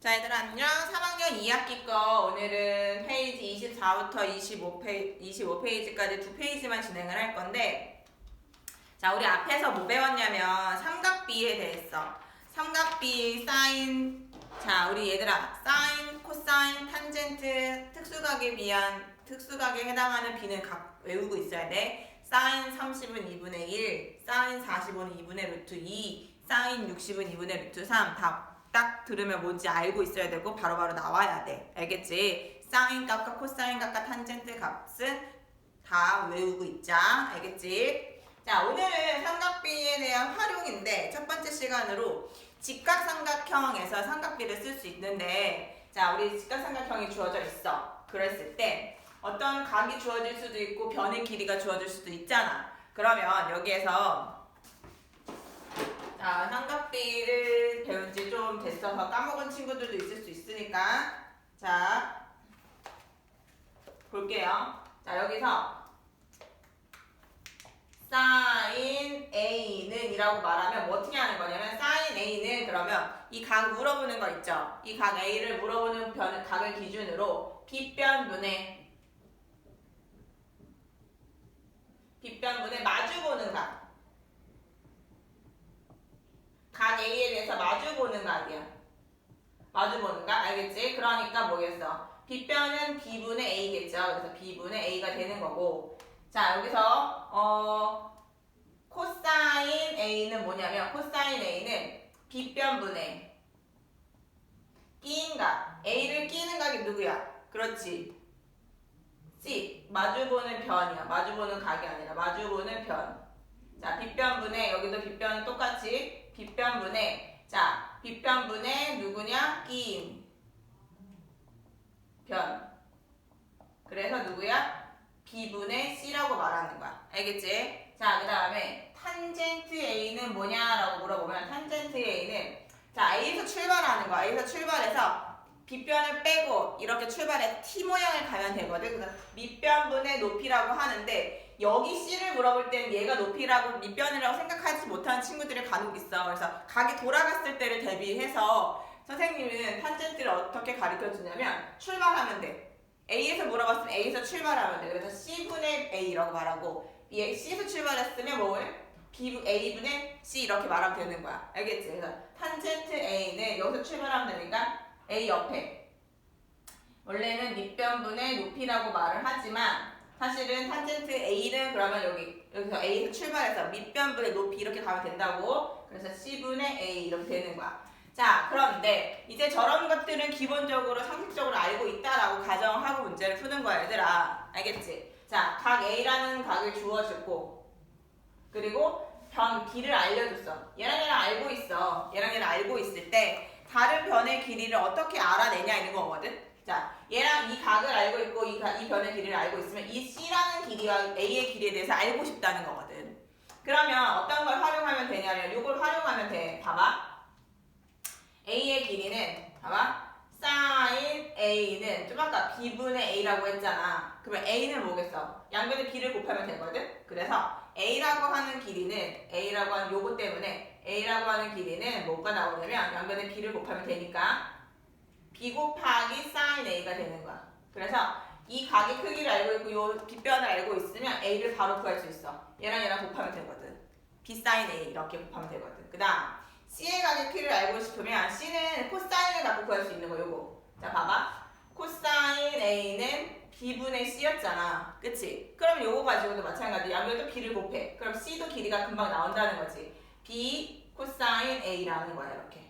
자, 얘들아, 안녕. 3학년 2학기 거 오늘은 페이지 24부터 25페이지, 25페이지까지 두 페이지만 진행을 할 건데, 자, 우리 앞에서 뭐 배웠냐면, 삼각비에 대해서. 삼각비, 사인, 자, 우리 얘들아, 사인, 코사인, 탄젠트, 특수각에 비한, 특수각에 해당하는 비는 각 외우고 있어야 돼. 사인 30은 2분의 1, 사인 45는 2분의 루트 2, 사인 60은 2분의 루트 3, 다 딱 들으면 뭔지 알고 있어야 되고 바로 바로 나와야 돼. 알겠지? 사인 값과 코사인 값과 탄젠트 값은 다 외우고 있자. 알겠지? 자, 오늘은 삼각비에 대한 활용인데 첫 번째 시간으로 직각삼각형에서 삼각비를 쓸 수 있는데 자, 우리 직각삼각형이 주어져 있어. 그랬을 때 어떤 각이 주어질 수도 있고 변의 길이가 주어질 수도 있잖아. 그러면 여기에서 자, 삼각비를 배운 지 좀 됐어서 까먹은 친구들도 있을 수 있으니까 자, 볼게요. 자, 여기서 사인 A는 이라고 말하면 뭐 어떻게 하는 거냐면 사인 A는 그러면 이 각 물어보는 거 있죠. 이 각 A를 물어보는 변, 각을 기준으로 빗변분의 빗변분의 마주보는 각 각 A에 대해서 마주보는 각이야. 마주보는 각 알겠지? 그러니까 뭐겠어? 빗변은 B분의 A겠죠. 그래서 B분의 A가 되는 거고 자 여기서 어 코사인 A는 뭐냐면 코사인 A는 빗변분의 끼인 각 A를 끼는 각이 누구야? 그렇지 C 마주보는 변이야 마주보는 각이 아니라 마주보는 변 자, 빗변분의 여기도 빗변은 똑같이 빗변분의 자, 빗변분의 누구냐? 끼임 변 그래서 누구야? B분의 C라고 말하는 거야. 알겠지? 자, 그 다음에 탄젠트 A는 뭐냐라고 물어보면 탄젠트 A는 자, A에서 출발하는 거야. A에서 출발해서 빗변을 빼고 이렇게 출발해 T 모양을 가면 되거든. 그래서 밑변분의 높이라고 하는데 여기 C를 물어볼 때는 얘가 높이라고 밑변이라고 생각하지 못하는 친구들이 간혹 있어. 그래서 각이 돌아갔을 때를 대비해서 선생님은 탄젠트를 어떻게 가르쳐 주냐면 출발하면 돼. A에서 물어봤으면 A에서 출발하면 돼. 그래서 C분의 A라고 말하고 얘 C에서 출발했으면 뭐를? B, A분의 C 이렇게 말하면 되는 거야. 알겠지? 그래서 탄젠트 A는 여기서 출발하면 되니까 A 옆에 원래는 밑변분의 높이라고 말을 하지만 사실은 탄젠트 A는 그러면 여기 여기서 A에서 출발해서 밑변분의 높이 이렇게 가면 된다고. 그래서 C분의 A 이렇게 되는 거야. 자 그런데 이제 저런 것들은 기본적으로 상식적으로 알고 있다라고 가정을 하고 문제를 푸는 거야 얘들아. 알겠지? 자각 A라는 각을 주어주고 그리고 변 B를 알려줬어. 얘랑 얘랑 알고 있어. 얘랑 얘랑 알고 있을 때 다른 변의 길이를 어떻게 알아내냐 이런 거거든? 자 얘랑 이 각을 알고 있고 이, 가- 이 변의 길이를 알고 있으면 이 C라는 길이와 A의 길이에 대해서 알고 싶다는 거거든. 그러면 어떤 걸 활용하면 되냐면 이걸 활용하면 돼. 봐봐. A의 길이는 봐봐. 사인 A는 좀 아까 B분의 A라고 했잖아. 그러면 A는 뭐겠어? 양변의 B를 곱하면 되거든? 그래서 A라고 하는 길이는 A라고 하는 요거 때문에 A라고 하는 길이는 뭐가 나오냐면 양변의 B를 곱하면 되니까 B 곱하기 사인 A가 되는 거야. 그래서 이 각의 크기를 알고 있고 요 빗변을 알고 있으면 A를 바로 구할 수 있어. 얘랑 얘랑 곱하면 되거든. B 사인 A 이렇게 곱하면 되거든. 그 다음 C의 각의 키를 알고 싶으면 C는 코사인을 갖고 구할 수 있는 거 요거. 자 봐봐. 코사인 A는 B분의 C였잖아. 그치? 그럼 요거 가지고도 마찬가지. 양변도 B를 곱해. 그럼 C도 길이가 금방 나온다는 거지. B 코사인 A라는 거야 이렇게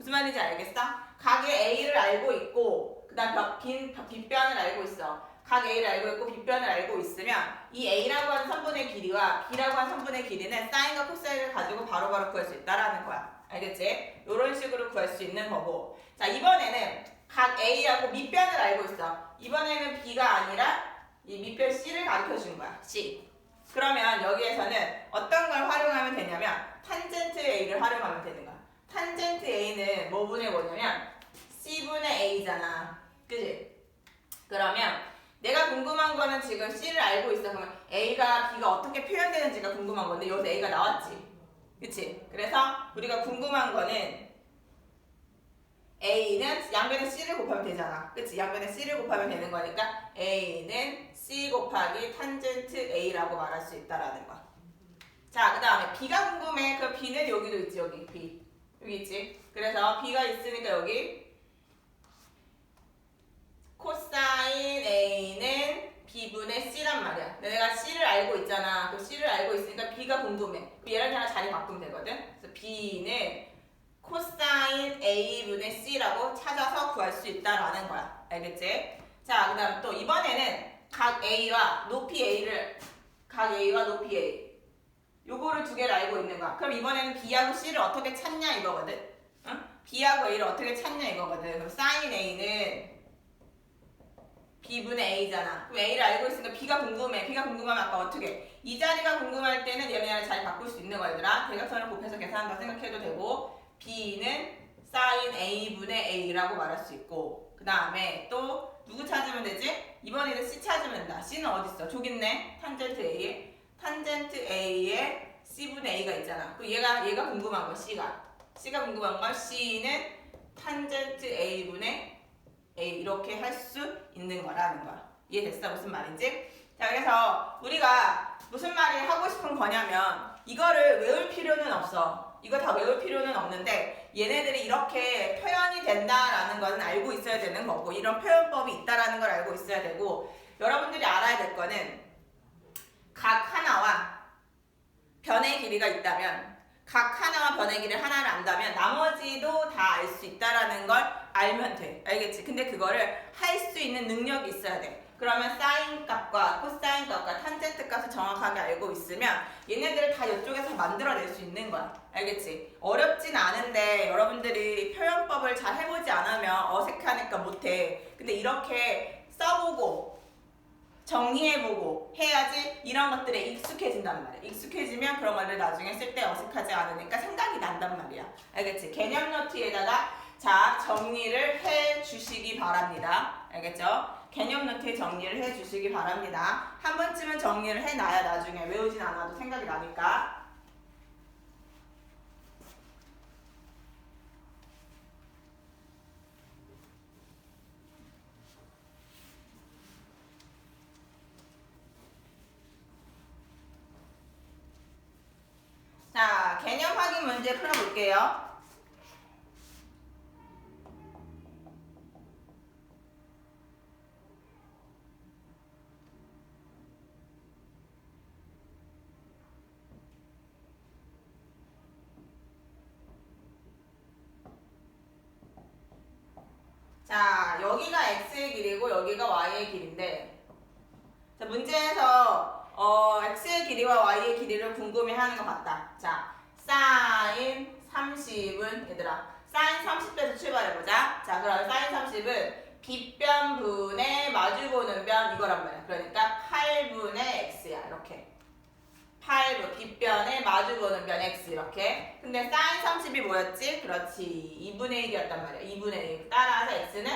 무슨 말인지 알겠어? 각의 A를 알고 있고 그 다음 빈 빗변을 알고 있어 각 A를 알고 있고 빗변을 알고 있으면 이 A라고 하는 선분의 길이와 B라고 하는 선분의 길이는 사인과 코사인을 가지고 바로 바로 구할 수 있다라는 거야. 알겠지? 이런 식으로 구할 수 있는 거고. 자, 이번에는 각 A하고 밑변을 알고 있어. 이번에는 B가 아니라 이 밑변 C를 가르쳐 준 거야. C. 그러면 여기에서는 어떤 걸 활용하면 되냐면 탄젠트 A를 활용하면 되는 거야. 탄젠트 A는 뭐 분의 뭐냐면 C분의 A잖아. 그지? 그러면 내가 궁금한 거는 지금 C를 알고 있어. 그러면 A가 B가 어떻게 표현되는지가 궁금한 건데 여기서 A가 나왔지. 그치? 그래서 우리가 궁금한 거는 A는 양변에 C를 곱하면 되잖아. 그치? 양변에 C를 곱하면 되는 거니까 A는 C 곱하기 탄젠트 A라고 말할 수 있다라는 거야. 자, 그 다음에 B가 궁금해. 그 B는 여기도 있지, 여기 B. 여기 있지. 그래서 B가 있으니까 여기 코사인 A는 B분의 C란 말이야. 내가 C를 알고 있잖아. 그 C를 알고 있으니까 B가 궁금해. 그 얘랑 얘랑 자리 바꾸면 되거든. 그래서 B는 코사인 A분의 C라고 찾아서 구할 수 있다라는 거야. 알겠지? 자, 그 다음 또 이번에는 각 A와 높이 A를 각 A와 높이 A 요거를 두 개를 알고 있는 거야. 그럼 이번에는 B하고 C를 어떻게 찾냐 이거거든. 응? B하고 A를 어떻게 찾냐 이거거든. 그럼 사인 A는 B분의 A잖아. 그럼 A를 알고 있으니까 B가 궁금해. B가 궁금하면 아까 어떻게? 이 자리가 궁금할 때는 얘네랑 잘 바꿀 수 있는 거야, 얘들아. 대각선을 곱해서 계산한다 생각해도 되고 B는 사인 A분의 A라고 말할 수 있고 그 다음에 또 누구 찾으면 되지? 이번에는 C 찾으면 된다. C는 어디 있어? 저기 있네. 탄젠트 A에 탄젠트 A에 C분의 A가 있잖아. 그 얘가 얘가 궁금한 거 C가 C가 궁금한 건 C는 탄젠트 A분의 A 이렇게 할 수 있는 거라는 거야. 이해됐어? 무슨 말인지? 자 그래서 우리가 무슨 말을 하고 싶은 거냐면 이거를 외울 필요는 없어. 이거 다 외울 필요는 없는데 얘네들이 이렇게 표현이 된다라는 거는 알고 있어야 되는 거고 이런 표현법이 있다라는 걸 알고 있어야 되고 여러분들이 알아야 될 거는 각 하나와 변의 길이가 있다면 각 하나와 변의 길이 하나를 안다면 나머지도 다 알 수 있다라는 걸 알면 돼. 알겠지? 근데 그거를 할 수 있는 능력이 있어야 돼. 그러면 사인 값과 코사인 값과 탄젠트 값을 정확하게 알고 있으면 얘네들을 다 이쪽에서 만들어낼 수 있는 거야. 알겠지? 어렵진 않은데 여러분들이 표현법을 잘 해보지 않으면 어색하니까 못해. 근데 이렇게 써보고 정리해보고 해야지 이런 것들에 익숙해진단 말이야. 익숙해지면 그런 거를 나중에 쓸 때 어색하지 않으니까 생각이 난단 말이야. 알겠지? 개념 노트에다가 자 정리를 해 주시기 바랍니다. 알겠죠? 개념 노트에 정리를 해 주시기 바랍니다. 한 번쯤은 정리를 해놔야 나중에 외우진 않아도 생각이 나니까. 자, 개념 확인 문제 풀어볼게요. 자, 여기가 x의 길이고 여기가 y의 길인데 자, 문제에서 어, x의 길이와 y의 길이를 궁금해하는 것 같다. 자, 사인 30은 얘들아, 사인 30에서 출발해보자. 자, 그럼 사인 30은 빗변분의 마주보는 변 이거란 말이야. 그러니까 8분의 x야. 이렇게. 8분 빗변에 마주보는 변 x 이렇게. 근데 사인 30이 뭐였지? 그렇지. 2분의 1이었단 말이야. 2분의 1. 따라서 x는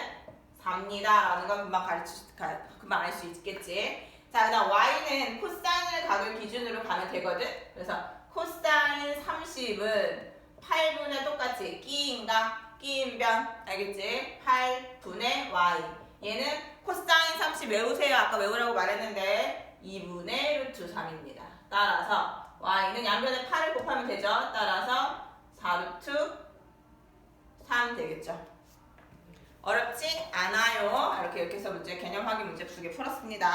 4입니다. 라는 걸 금방 가르치, 가, 금방 알 수 있겠지. 자, 그다음 y는 코사인을 각을 기준으로 가면 되거든. 그래서 코사인 30은 8분의 똑같이 끼인가 끼인 변 알겠지? 8분의 y. 얘는 코사인 30 외우세요. 아까 외우라고 말했는데 2분의 루트 3입니다. 따라서 y는 양변에 8을 곱하면 되죠. 따라서 4루트 3 되겠죠. 어렵지 않아요. 이렇게 이렇게 해서 문제 개념 확인 문제 두 개 풀었습니다.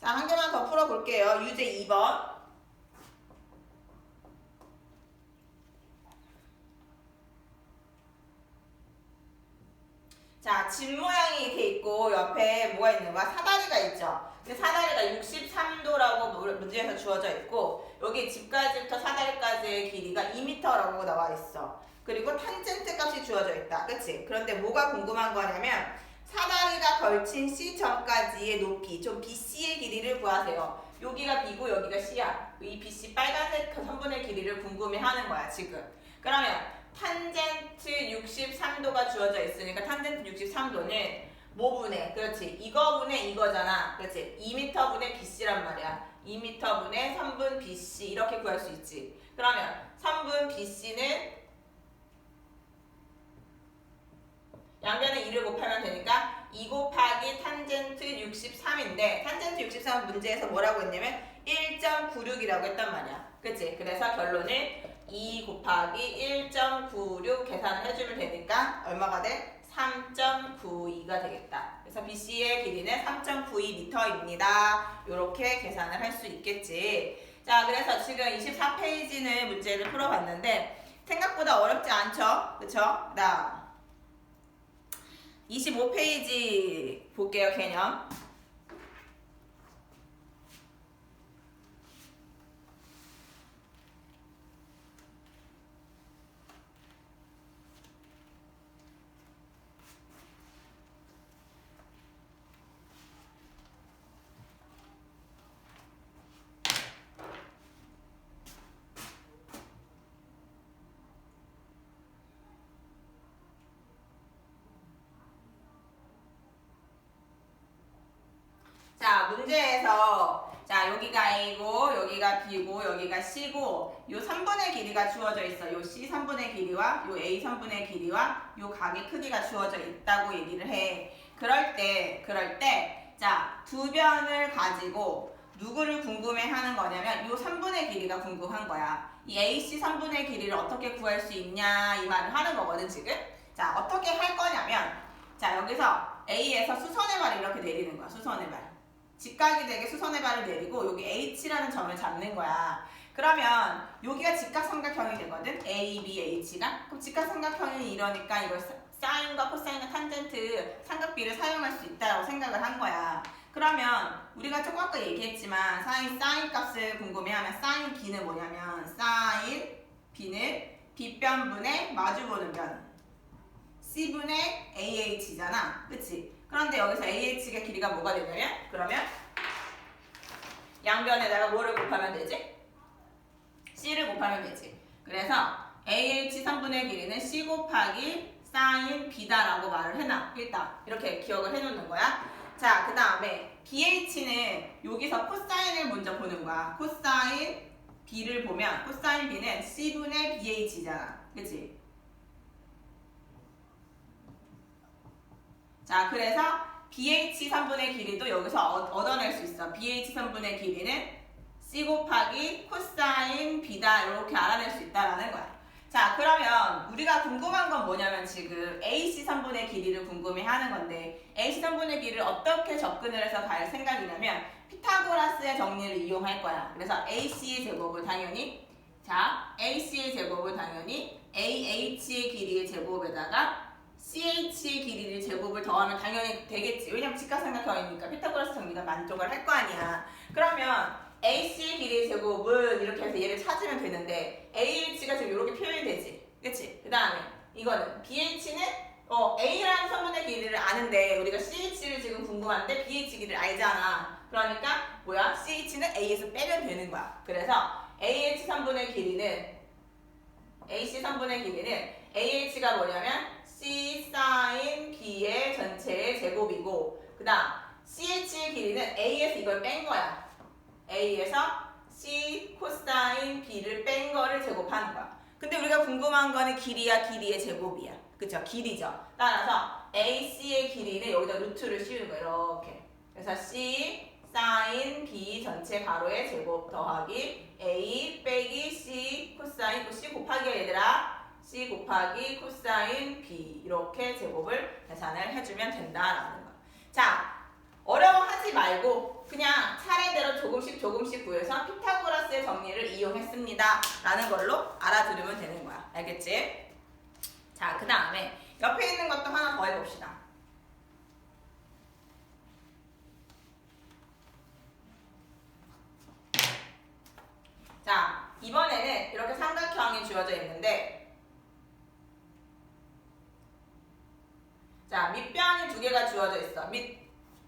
자, 한 개만 더 풀어볼게요. 유제 2번. 자, 집 모양이 이렇게 있고 옆에 뭐가 있는 거야? 사다리가 있죠. 근데 사다리가 63도라고 문제에서 주어져 있고 여기 집까지부터 사다리까지의 길이가 2m라고 나와 있어. 그리고 탄젠트 값이 주어져 있다. 그치? 그런데 뭐가 궁금한 거냐면 사다리가 걸친 C점까지의 높이, 좀 BC의 길이를 구하세요. 여기가 B고 여기가 C야. 이 BC 빨간색 그 선분의 길이를 궁금해하는 거야 지금. 그러면 탄젠트 63도가 주어져 있으니까 탄젠트 63도는 뭐분의 그렇지. 이거분의 이거잖아. 그렇지. 2m분의 BC란 말이야. 2m분의 3분 BC 이렇게 구할 수 있지. 그러면 3분 BC는 2를 곱하면 되니까 2 곱하기 탄젠트 63인데 탄젠트 63 문제에서 뭐라고 했냐면 1.96이라고 했단 말이야. 그치? 그래서 결론은 2 곱하기 1.96 계산을 해주면 되니까 얼마가 돼? 3.92가 되겠다. 그래서 BC의 길이는 3.92m입니다. 이렇게 계산을 할 수 있겠지. 자, 그래서 지금 24페이지는 문제를 풀어봤는데 생각보다 어렵지 않죠? 그쵸? 그 다음 25페이지 볼게요, 개념. 자, 문제에서 자, 여기가 A고 여기가 B고 여기가 C고 요 3분의 길이가 주어져 있어. 요 C 3분의 길이와 요 A 3분의 길이와 요 각의 크기가 주어져 있다고 얘기를 해. 그럴 때 그럴 때 자, 두 변을 가지고 누구를 궁금해 하는 거냐면 요 3분의 길이가 궁금한 거야. 이 AC 3분의 길이를 어떻게 구할 수 있냐 이 말을 하는 거거든, 지금. 자, 어떻게 할 거냐면 자, 여기서 A에서 수선의 발을 이렇게 내리는 거야. 수선의 발. 직각이 되게 수선의 발을 내리고 여기 H라는 점을 잡는 거야. 그러면 여기가 직각삼각형이 되거든. A, B, H가. 그럼 직각삼각형이 이러니까 이걸 사- 사인과 코사인과 탄젠트 삼각비를 사용할 수 있다고 생각을 한 거야. 그러면 우리가 조금 아까 얘기했지만 사인 사인 값을 궁금해하면 사인 B는 뭐냐면 사인 B는 B변분의 마주보는 변 C분의 AH잖아. 그치? 그런데 여기서 AH의 길이가 뭐가 되냐면 그러면 양변에다가 뭐를 곱하면 되지? C를 곱하면 되지. 그래서 AH 3분의 길이는 C 곱하기 사인 B다라고 말을 해놔. 일단 이렇게 기억을 해놓는 거야. 자, 그 다음에 BH는 여기서 코사인을 먼저 보는 거야. 코사인 B를 보면 코사인 B는 C분의 BH잖아. 그치? 자, 그래서 BH 3분의 길이도 여기서 얻- 얻어낼 수 있어. BH 3분의 길이는 C 곱하기 코사인 B다 이렇게 알아낼 수 있다라는 거야. 자, 그러면 우리가 궁금한 건 뭐냐면 지금 AC 3분의 길이를 궁금해 하는 건데 AC 3분의 길이를 어떻게 접근을 해서 갈 생각이냐면 피타고라스의 정리를 이용할 거야. 그래서 AC의 제곱을 당연히 자, AC의 제곱을 당연히 AH의 길이의 제곱에다가 CH의 길이를 제곱을 더하면 당연히 되겠지. 왜냐면 직각삼각형이니까 피타고라스 정리가 만족을 할 거 아니야. 그러면 AC의 길이의 제곱은 이렇게 해서 얘를 찾으면 되는데 AH가 지금 이렇게 표현이 되지. 그치? 그 다음에 이거는 BH는 어, A라는 선분의 길이를 아는데 우리가 CH를 지금 궁금한데 BH 길이를 알잖아. 그러니까 뭐야? CH는 A에서 빼면 되는 거야. 그래서 AH 3분의 길이는 AC 3분의 길이는 AH가 뭐냐면 C 사인 B의 전체의 제곱이고 그 다음 CH의 길이는 A에서 이걸 뺀 거야. A에서 C 코사인 B를 뺀 거를 제곱하는 거야. 근데 우리가 궁금한 거는 길이야 길이의 제곱이야. 그쵸? 길이죠. 따라서 AC의 길이는 여기다 루트를 씌우는 거야. 이렇게. 그래서 C 사인 B 전체 가로의 제곱 더하기 A 빼기 C 코사인 또 C 곱하기야 얘들아. C 곱하기 코사인 B 이렇게 제곱을 계산을 해주면 된다라는 거. 자, 어려워하지 말고 그냥 차례대로 조금씩 조금씩 구해서 피타고라스의 정리를 이용했습니다. 라는 걸로 알아들으면 되는 거야. 알겠지? 자, 그 다음에 옆에 있는 것도 하나 더 해봅시다. 자, 이번에는 이렇게 삼각형이 주어져 있는데 자, 밑변이 두 개가 주어져 있어. 밑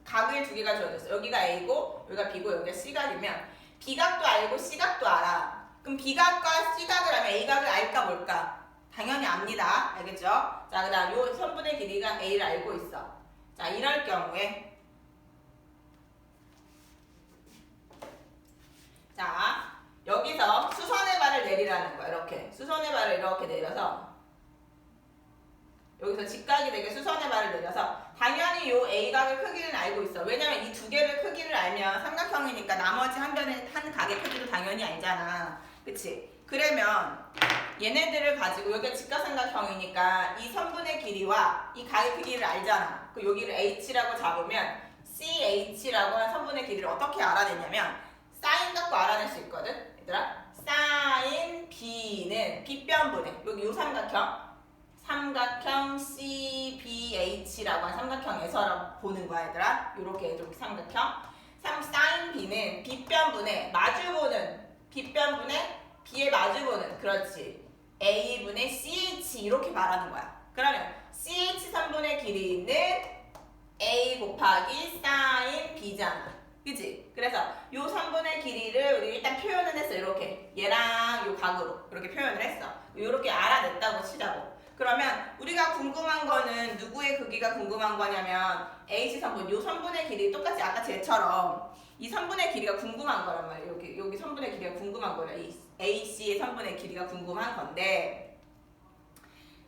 각을 두 개가 주어져 있어. 여기가 A고 여기가 B고 여기가 C각이면 B각도 알고 C각도 알아. 그럼 B각과 C각을 하면 A각을 알까 뭘까? 당연히 압니다. 알겠죠? 자, 그 다음 요 선분의 길이가 A를 알고 있어. 자, 이럴 경우에 자, 여기서 수선의 발을 내리라는 거야. 이렇게. 수선의 발을 이렇게 내려서 여기서 직각이 되게 수선의 발을 내려서 당연히 요 A각의 크기는 알고 있어. 왜냐면 이 두 개의 크기를 알면 삼각형이니까 나머지 한 변의 한 각의 크기도 당연히 알잖아. 그치? 그러면 얘네들을 가지고 여기가 직각삼각형이니까 이 선분의 길이와 이 각의 크기를 알잖아. 그 여기를 H라고 잡으면 CH라고 하는 선분의 길이를 어떻게 알아내냐면 사인 갖고 알아낼 수 있거든. 얘들아. 사인 B는 B변분의 여기 요 삼각형 삼각형 CBH라고 하는 삼각형에서 보는 거야 얘들아. 요렇게 이렇게 삼각형. 3 사인 B는 B변분의 마주보는 B변분의 B에 마주보는 그렇지. A분의 CH 이렇게 말하는 거야. 그러면 CH 3분의 길이는 A 곱하기 사인 B잖아. 그지? 그래서 요 3분의 길이를 우리 일단 표현을 했어. 이렇게. 얘랑 요 각으로. 이렇게 표현을 했어. 이렇게 알아냈다고 치자고. 그러면 우리가 궁금한 거는 누구의 크기가 궁금한 거냐면 AC 3분, 요 3분의 길이 똑같이 아까 쟤처럼 이 3분의 길이가 궁금한 거란 말이에요. 여기, 여기 3분의 길이가 궁금한. 이 AC의 3분의 길이가 궁금한 건데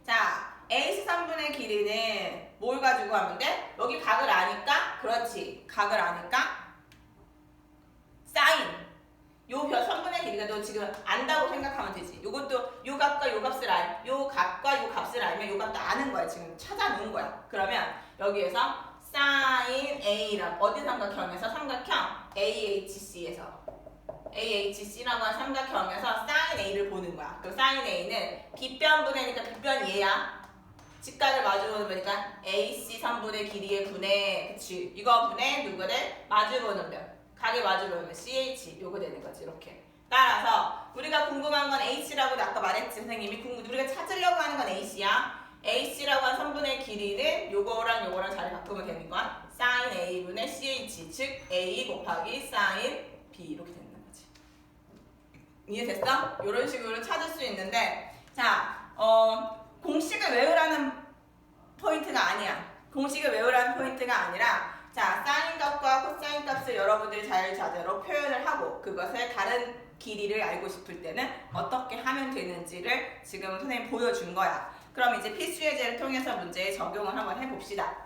자, AC 3분의 길이는 뭘 가지고 하면 돼? 여기 각을 아니까? 그렇지. 각을 아니까? 사인. 요 별, 3분의 길이가 너 지금 안다고 생각하면 되지. 요것도 요 값과 요 값을 알, 요 값과 요 값을 알면 요 값도 아는 거야. 지금 찾아놓은 거야. 그러면 여기에서 사인 A랑 어디 삼각형에서 삼각형 AHC에서 AHC라고 하는 삼각형에서 사인 A를 보는 거야. 그 사인 A는 빗변 분해니까 빗변 얘야. 직각을 마주보는 거니까 AC 3분의 길이의 분의 그치 이거 분의 누구를 마주보는 면 각이 마주보면 CH 요거 되는 거지 이렇게 따라서 우리가 궁금한 건 H라고 아까 말했지 선생님이 궁금 우리가 찾으려고 하는 건 H야 AC라고 한 3분의 길이는 요거랑 요거랑 자리 바꾸면 되는 거야 sin A분의 CH 즉 A 곱하기 sin B 이렇게 되는 거지 이해됐어? 이런 식으로 찾을 수 있는데 자 어. 공식을 외우라는 포인트가 아니야. 공식을 외우라는 포인트가 아니라 자 사인 값과 코사인 값을 여러분들이 자유자재로 표현을 하고 그것을 다른 길이를 알고 싶을 때는 어떻게 하면 되는지를 지금 선생님 보여준 거야. 그럼 이제 필수 예제를 통해서 문제에 적용을 한번 해봅시다.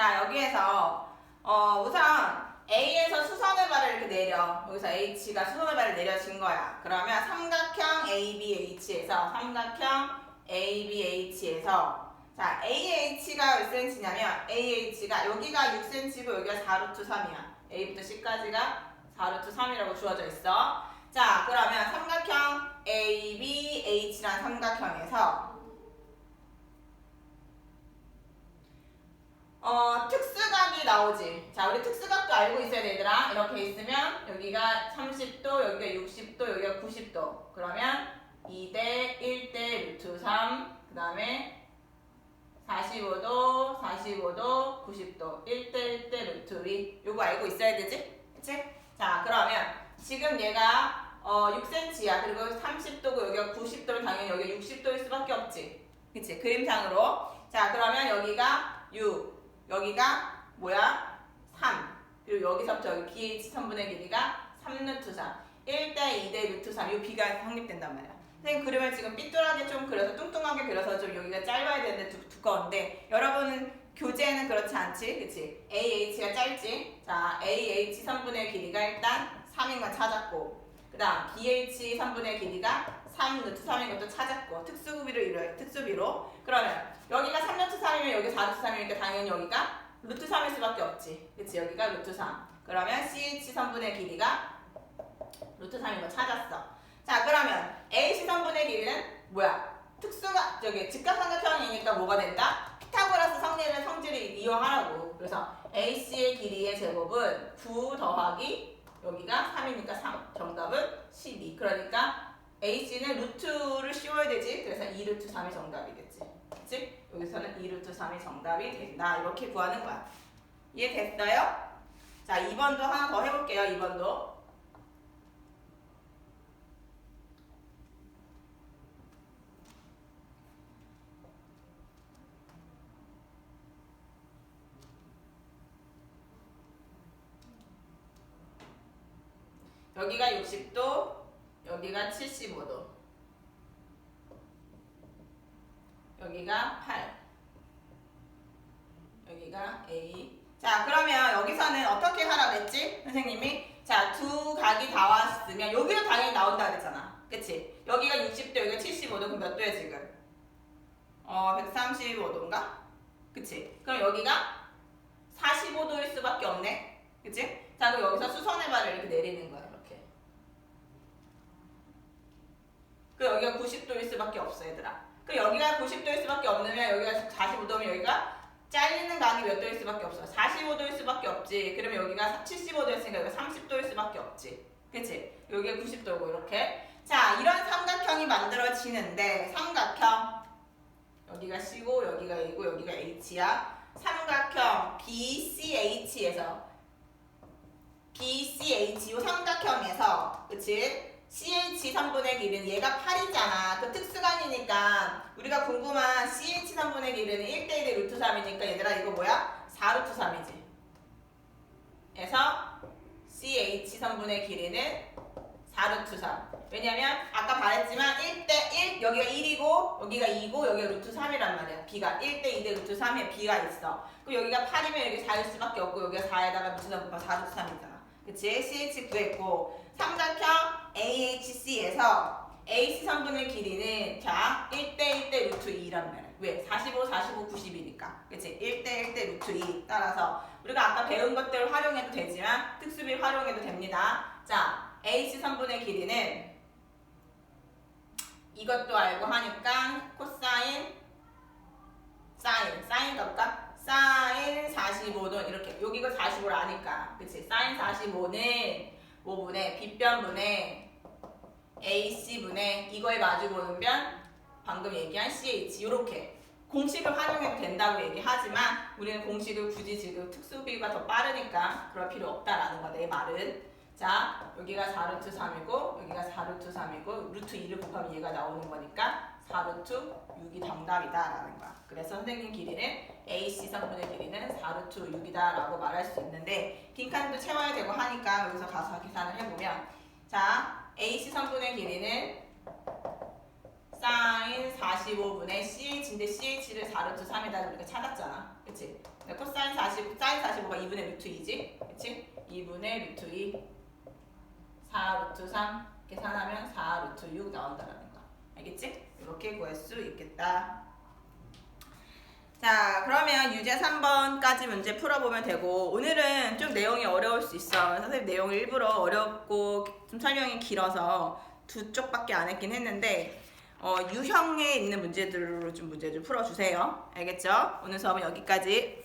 자 여기에서 어 우선 A에서 수선의 발을 이렇게 내려. 여기서 H가 수선의 발을 내려진 거야. 그러면 삼각형 ABH에서 삼각형 ABH에서. 자 AH가 몇 cm냐면 AH가 여기가 6cm고 여기가 4루트 3이야. A부터 C까지가 4루트 3이라고 주어져 있어. 자 그러면 삼각형 ABH란 삼각형에서 어, 특수각이 나오지. 자, 우리 특수각도 알고 있어야 되더라. 이렇게 있으면 여기가 30도, 여기가 60도, 여기가 90도. 그러면 2대 1대 루트 3, 그 다음에 45도, 45도, 90도, 1대 1대 루트 2. 요거 알고 있어야 되지? 그치? 자, 그러면 지금 얘가 어, 6cm야. 그리고 30도고 여기가 90도면 당연히 여기가 60도일 수밖에 없지. 그치? 그림상으로. 자, 그러면 여기가 6. 여기가 뭐야? 3. 그리고 여기서부터 여기 BH 3분의 길이가 3루트 3. 1대 2대 루트 3. 이 B가 성립된단 말이야. 선생님 그림을 지금 삐뚤하게 좀 그려서 뚱뚱하게 그려서 좀 여기가 짧아야 되는데 두, 두꺼운데 여러분은 교재에는 그렇지 않지? 그치? AH가 짧지? 자, AH 3분의 길이가 일단 3인 건 찾았고 그 다음 BH 3분의 길이가 3 루트 3인 것도 찾았고 특수비로 이뤄요. 특수비로 그러면 여기가 3루트 3이면 여기 4루트 3이니까 당연히 여기가 루트 3일 수밖에 없지. 그치? 여기가 루트 3. 그러면 CH 3분의 길이가 루트 3인 거 찾았어. 자, 그러면 AC 3분의 길이는 뭐야? 특수가, 저기, 직각삼각형이니까 뭐가 된다? 피타고라스 성리를 성질을 이용하라고. 그래서 AC의 길이의 제곱은 9 더하기 여기가 3이니까 3. 정답은 12. 그러니까 AC는 루트를 씌워야 되지. 그래서 2루트 3이 정답이겠지. 그치? 여기서는 2루트 3이 정답이 된다. 이렇게 구하는 거야. 이해됐어요? 자, 2번도 하나 더 해볼게요. 2번도. 여기가 60도, 여기가 75도. 여기가 8. 여기가 A. 자, 그러면 여기서는 어떻게 하라 그랬지? 선생님이 자, 두 각이 다 왔으면 여기도 당연히 나온다 그랬잖아. 그치? 여기가 60도, 여기가 75도. 그럼 몇 도야 지금? 어, 135도인가? 그치? 그럼 여기가 45도일 수밖에 없네. 그치? 자, 그럼 여기서 수선의 발을 이렇게 내리는 거야. 이렇게. 그 여기가 90도일 수밖에 없어, 얘들아. 그 여기가 90도일 수밖에 없으면 여기가 45도면 여기가 잘리는 각이 몇 도일 수밖에 없어. 45도일 수밖에 없지. 그러면 여기가 75도였으니까 여기가 30도일 수밖에 없지. 그치? 여기가 90도고 이렇게. 자, 이런 삼각형이 만들어지는데 삼각형 여기가 C고 여기가 A고 여기가 H야. 삼각형 BCH에서 BCH 요 삼각형에서 그치? CH 3분의 1은 얘가 8이잖아. 그 특수관이니까 우리가 궁금한 CH 3분의 1은 1대1의 루트 3이니까 얘들아 이거 뭐야? 4루트 3이지. 그래서 CH 3분의 길이는 4루트 3. 왜냐면 아까 말했지만 1대1 여기가 1이고 여기가 2고 여기가 루트 3이란 말이야. B가 1대 2대 루트 3에 B가 있어. 그럼 여기가 8이면 여기 4일 수밖에 없고 여기가 4에다가 루트 3 곱하면 4루트 3이잖아. 그치? CH 구했고 삼각형 AHC에서 AC 3분의 길이는 자 1대 1대 루트 2란 말이야. 왜? 45, 45, 90이니까. 그치? 1대 1대 루트 2 따라서 우리가 아까 배운 것들을 활용해도 되지만 특수비 활용해도 됩니다. 자, AC 3분의 길이는 이것도 알고 하니까 코사인 사인 사인 가볼까? 사인 45도 이렇게 여기가 45를 아니까 그치 사인 45는 뭐분의 빗변분의 AC분의 이거에 마주보는 변 방금 얘기한 CH 이렇게 공식을 활용해도 된다고 얘기하지만 우리는 공식을 굳이 지금 특수비가 더 빠르니까 그럴 필요 없다라는 거야 내 말은. 자 여기가 4루트 3이고 여기가 4루트 3이고 루트 2를 곱하면 얘가 나오는 거니까 4루트 6이 정답이다라는 거야 그래서 선생님 길이는 AC 3분의 길이는 4루트 6이다 라고 말할 수 있는데 빈 칸도 채워야 되고 하니까 여기서 가서 계산을 해보면 자 AC 3분의 길이는 사인 45분의 CH인데 CH를 4루트 3에다 우리가 찾았잖아 그치? 코사인 40, 사인 45가 2분의 루트 2지 그치? 2분의 루트 2 4루트 3 계산하면 4루트 6 나온다라는 거 알겠지? 이렇게 구할 수 있겠다. 자 그러면 유제 3번까지 문제 풀어보면 되고 오늘은 좀 내용이 어려울 수 있어. 선생님 내용 일부러 어렵고 좀 설명이 길어서 두 쪽밖에 안 했긴 했는데 어, 유형에 있는 문제들로 좀 문제 좀 풀어주세요. 알겠죠? 오늘 수업은 여기까지